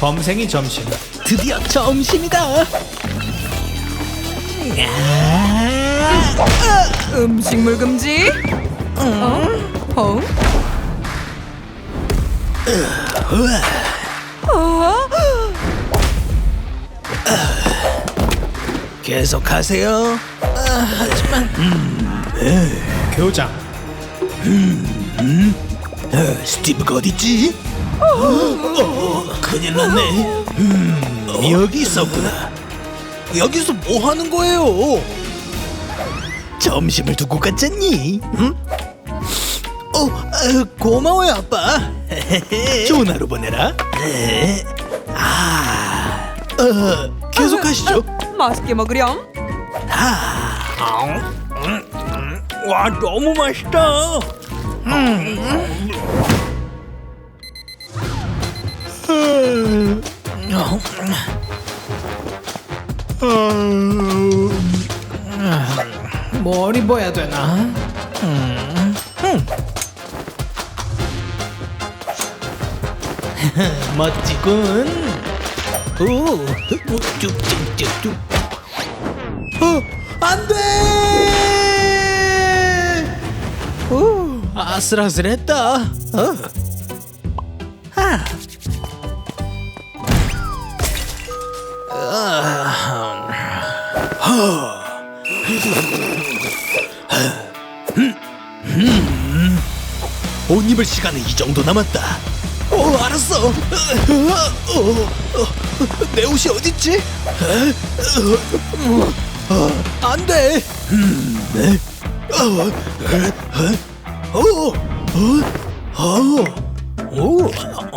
범생이 점심. 드디어 점심이다. 음식물 금지. 어? 어? 계속하세요. 교장. 어, 스티브가 어딨지? 어, 큰일 났네. 음, 여기 있었구나. 여기서 뭐 하는 거예요? 점심을 두고 갔잖니? 응? 어, 아유, 고마워요, 아빠. 좋은 하루 보내라. 네. 아, 어, 계속하시죠. 맛있게 먹으렴. 와, 너무 맛있다. 뭘 입어야 되나? 멋지군. 오, 쭉쭉쭉쭉. 어, 안 돼! 아슬아슬했다. 어. 아. 옷 입을 시간은 이 정도 남았다. 어, 알았어. 어, 어, 어, 내 옷이 어딨지? 안 돼. 음, 네. 어, 어, 어, 오,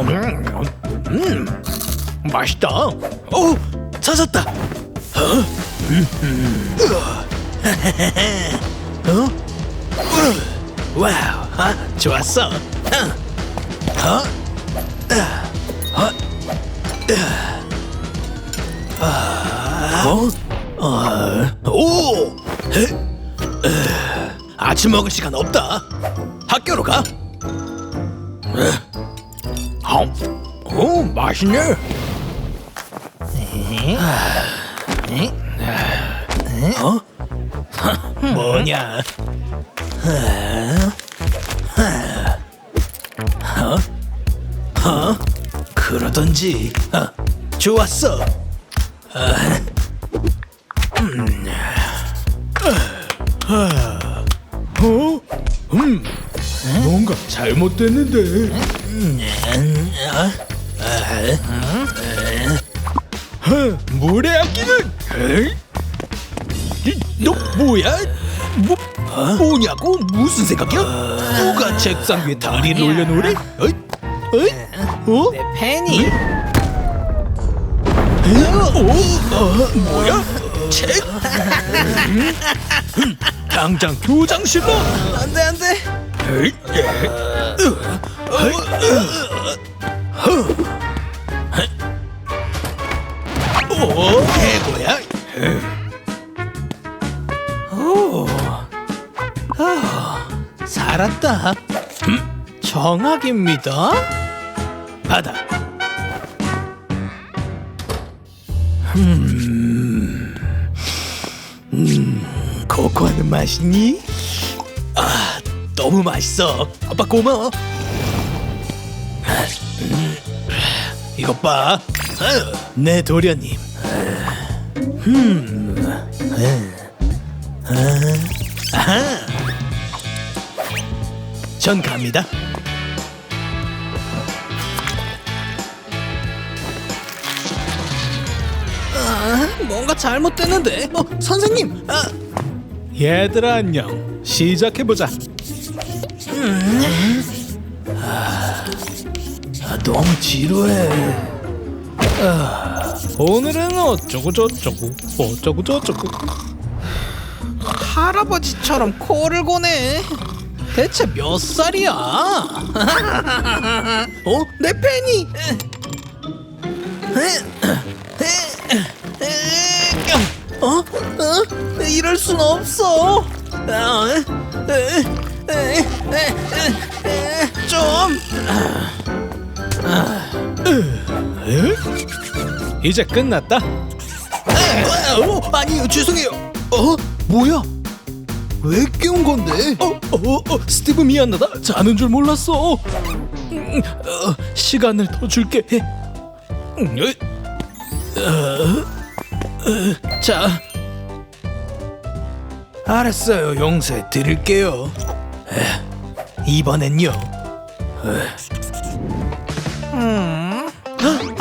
음, 음, 맛있다. 오, 찾았다. 어, 음, 음. 어? 어? 와우, 아, 좋았어. 어? 어? 어? 어? 오! 에? 에, 아침 먹을 시간 없다. 학교로 가. 에? 어? 오, 맛있네. 어? 뭐냐? 어? 그러던지. 어, 좋았어. 어? 잘못됐는데. 어, 물의 악기는? 에이? 이, 너 뭐야? 뭐 뭐냐고? 무슨 생각이야? 누가 책상 위에 다리를 올려놓으래? 어이? 어이? 어? 내 팬이. 어? 어? 뭐야? 책? 음? 음, 당장 교장 실로! 안돼 안돼. 살았다. 음, 정학입니다. 받아. 음, 코코아는 맛있니? 아, 너무 맛있어. 아빠 고마워. 음, 이것 봐. 내 도련님. 음, 아, 아하. 전 갑니다. 아, 뭔가 잘못됐는데. 어, 선생님. 아, 얘들아 안녕. 시작해보자. 너무 지루해. 오늘은 어쩌고 저쩌고 어쩌고 저쩌고 할아버지처럼 코를 고네. 대체 몇 살이야? 어? 내 팬이. 어? 어? 이럴 순 없어. 어? 좀. 이제 끝났다. 아, 어, 아니 죄송해요 어? 뭐야? 왜 깨운 건데? 어, 어, 어, 스티브 미안하다. 자는 줄 몰랐어. 음, 어, 시간을 더 줄게. 음, 어, 어, 자 알았어요 용서해 드릴게요 에, 이번엔요 에.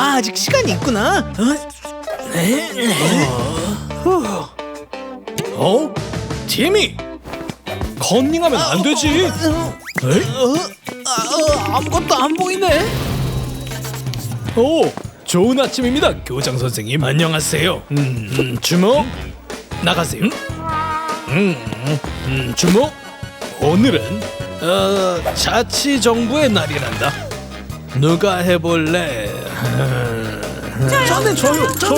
아, 아직 시간이 있구나 어? 에, 어. 어? 티미! 컨닝하면 안 되지. 에이? 어? 아, 어, 아무것도 안 보이네 오, 좋은 아침입니다, 교장 선생님. 안녕하세요 음, 음, 주목 나가세요. 음, 음, 주목. 오늘은 어, 자치 정부의 날이란다. 누가 해볼래? 저는 저요, 저요, 저,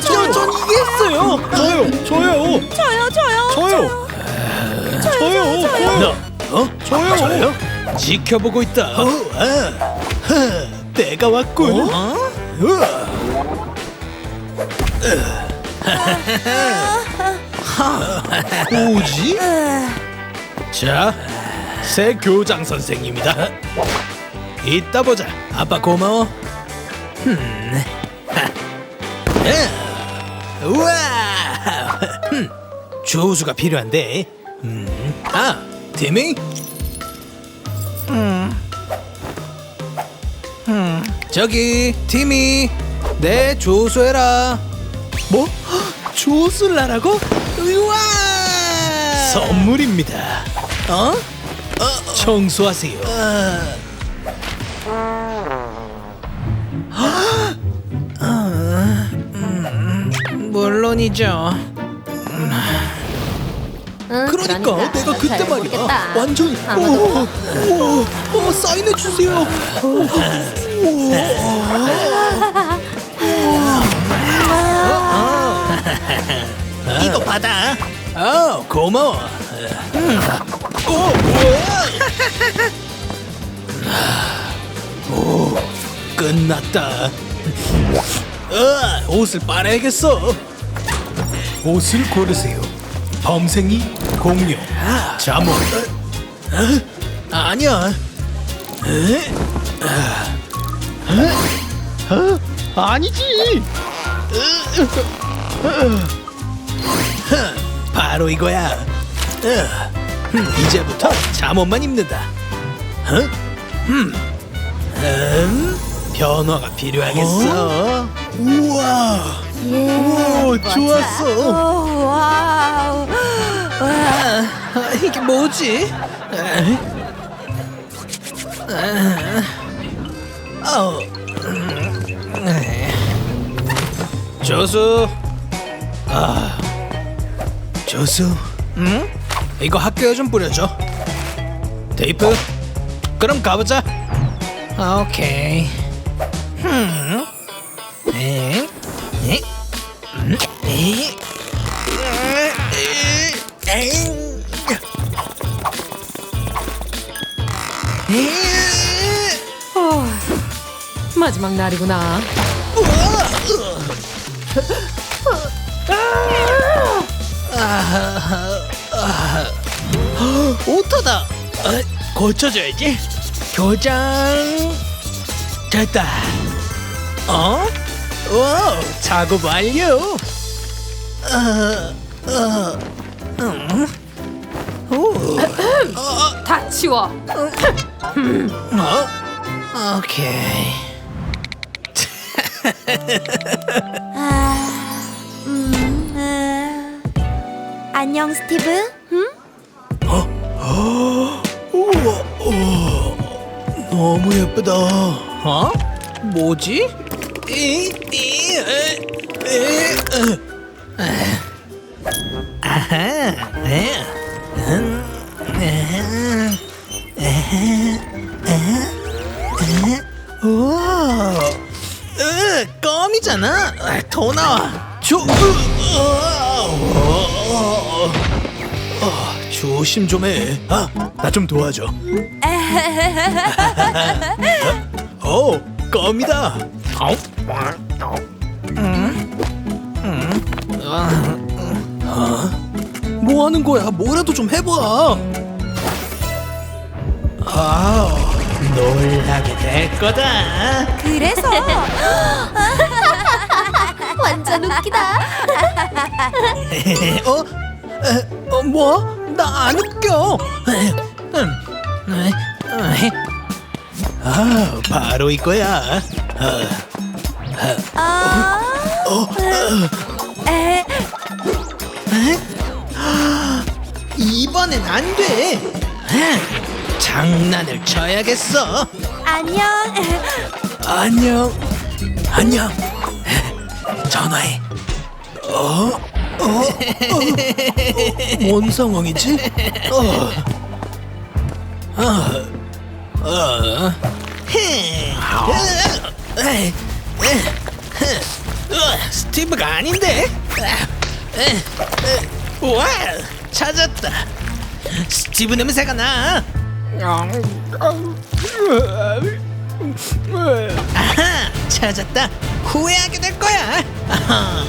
저, 전 이게 했어요 저요, 저요, 저요 저요. 저요, 저요, 저요, 너, 어? 저요. 저요? 지켜보고 있다. 어, 아, 하, 때가 왔군 어? 으아. 뭐지? 자, 새 교장 선생님이다. 이따 보자. 아빠 고마워. 음. 하. 아. 우와. 흠. 조수가 필요한데. 음. 아, 티미. 음. 음. 저기 티미. 내 조수해라. 뭐? 조수를 하라고? 우와. 선물입니다. 어? 청소하세요. 물론이죠. 응, 그러니까, 내가 그때 잘 말이야 해보겠다. 완전히 아무도 오, 오, 오, 사인해 주세요. 이거 받아. 어, 고마워. 음. 오, 끝났다. 어, 옷을 빨아야겠어. 옷을 고르세요. 범생이 공룡, 잠옷, 어? 아니야. 에? 아니지. 바로 이거야. 어, 음, 이제부터 잠옷만 입는다. 어? 음, 음, 변화가 필요하겠어. 우와, 예, 오, 맞아. 좋았어. 오, 와우. 와. 아, 이게 뭐지? 에? 아, 어, 음, 에. 조수, 아, 조수, 응? 이거 학교에 좀 뿌려줘. 테이프, 그럼 가보자. 아, 오케이. 음. 어, 마지막 날이구나. 오토다. 어, 고쳐줘야지. 교장. 됐다. 어? 와, 작업 완료. 어, 어, 음. 오, 다 치워. 어? 오케이. 음, 음. 안녕 스티브. 응? 우와, 우와, 너무 예쁘다. 어? 뭐지? 우와, 으, 껌이잖아. 아, 더 나와. 조, 으, 으아, 우와. 아, 조심 좀 해. 아, 나 좀 도와줘. 오, 껌이다. 뭐 하는 거야? 뭐라도 좀 해봐. 아, 놀라게 될 거다. 그래서 완전 웃기다. 어? 에, 어, 뭐? 나 안 웃겨. 음, 에, 에. 아, 바로 이거야. 아, 에, 이번엔 안 돼. 장난을 쳐야겠어. 안녕. 안녕. 안녕. 전화해. 어? 어? 어? 뭔 상황이지? 어. 어. 어. 헤. 에이. 스티브가 아닌데? 와, 찾았다. 스티브 냄새가 나. 아하, 찾았다. 후회하게 될 거야. 아하.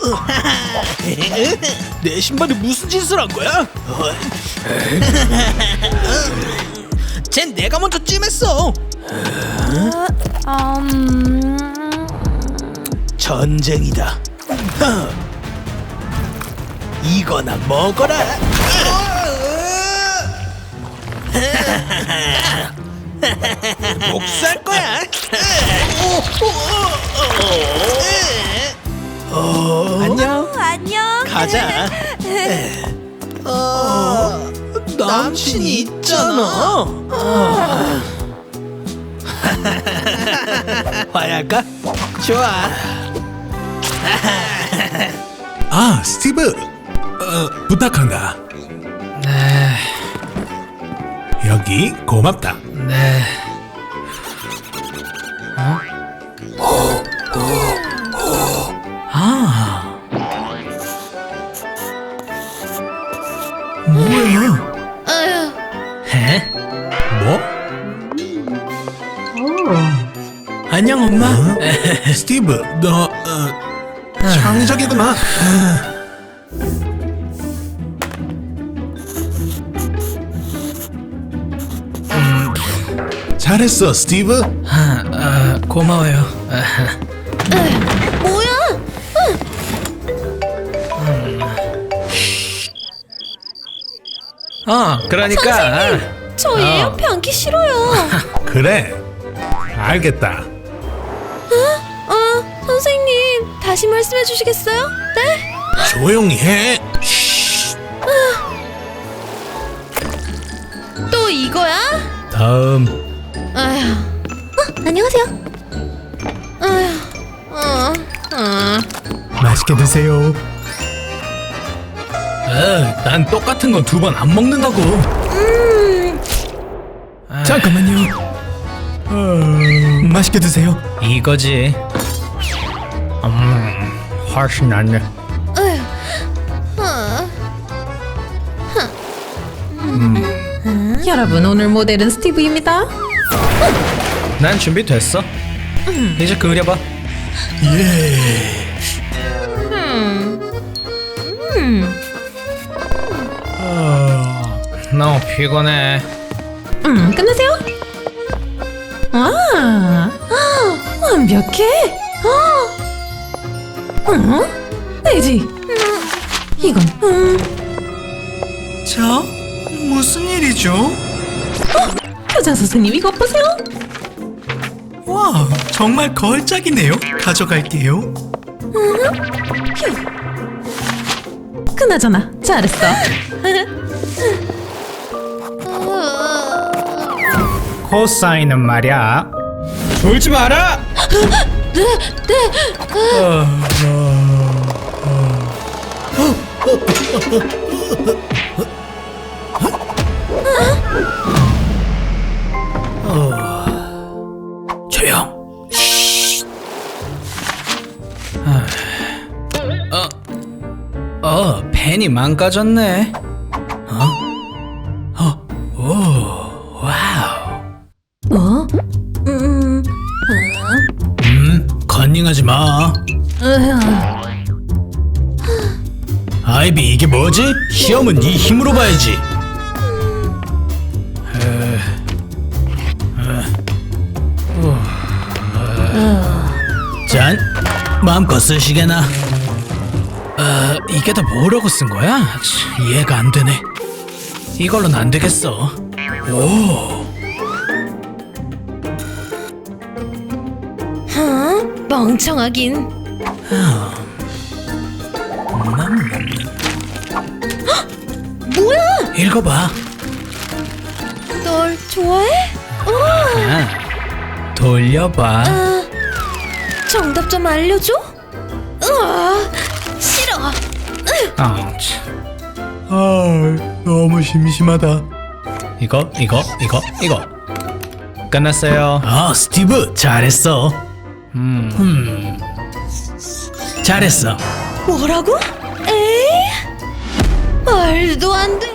내 신발이 무슨 짓을 한 거야? 쟨 내가 먼저 찜했어. 음, 전쟁이다. 이거나 먹어라. 복수할 거야. 안녕. 어, 안녕. 가자. 어, 남친이 있잖아. 화해할까? 좋아. 아, 스티브. 어, 부탁한다. 네, 여기 고맙다. 네. 엄마. 어? 스티브, 너 어, 창작이구나. 잘했어, 스티브. 아, 아, 고마워요. 아, 뭐야? 어, 그러니까 저 어. 얘 옆에 앉기 싫어요. 그래. 알겠다. 다시 말씀해 주시겠어요? 네? 조용히 해. 또 이거야? 다음. 아휴. 어, 안녕하세요. 아휴. 어, 어. 맛있게 드세요. 에, 난 똑같은 건 두 번 안 먹는다고. 아, 잠깐만요. 어, 맛있게 드세요. 이거지. 음, 훨씬 낫네. 어. 여러분 오늘 모델은 스티브입니다. 난 준비됐어. 이제 그려봐. 예. 너무 피곤해. 음, 끝내세요. 아, 아, 완벽해. 어, 어, 되지. 음, 이건 음, 저 무슨 일이죠? 교장 선생님 이것 보세요. 와, 정말 걸작이네요. 가져갈게요. 그나저나 잘했어. 코사인은 말이야. 졸지 마라. 네, 네. 조용. 아, 어, 어, 펜이 망가졌네. 뭐지? 시험은 네 힘으로 봐야지. 짠, 마음껏 쓰시게나. 어, 이게 다 뭐라고 쓴 거야? 치, 이해가 안 되네. 이걸로는 안 되겠어. 오, 어? 멍청하긴. 뭐 읽어봐. 널 좋아해? 아, 돌려봐. 아, 정답 좀 알려줘? 으아, 싫어. 아, 참. 아, 너무 심심하다. 이거, 이거, 이거, 이거. 끝났어요. 아, 스티브, 잘했어. 음, 음. 잘했어. 뭐라고? 에이? 말도 안 돼.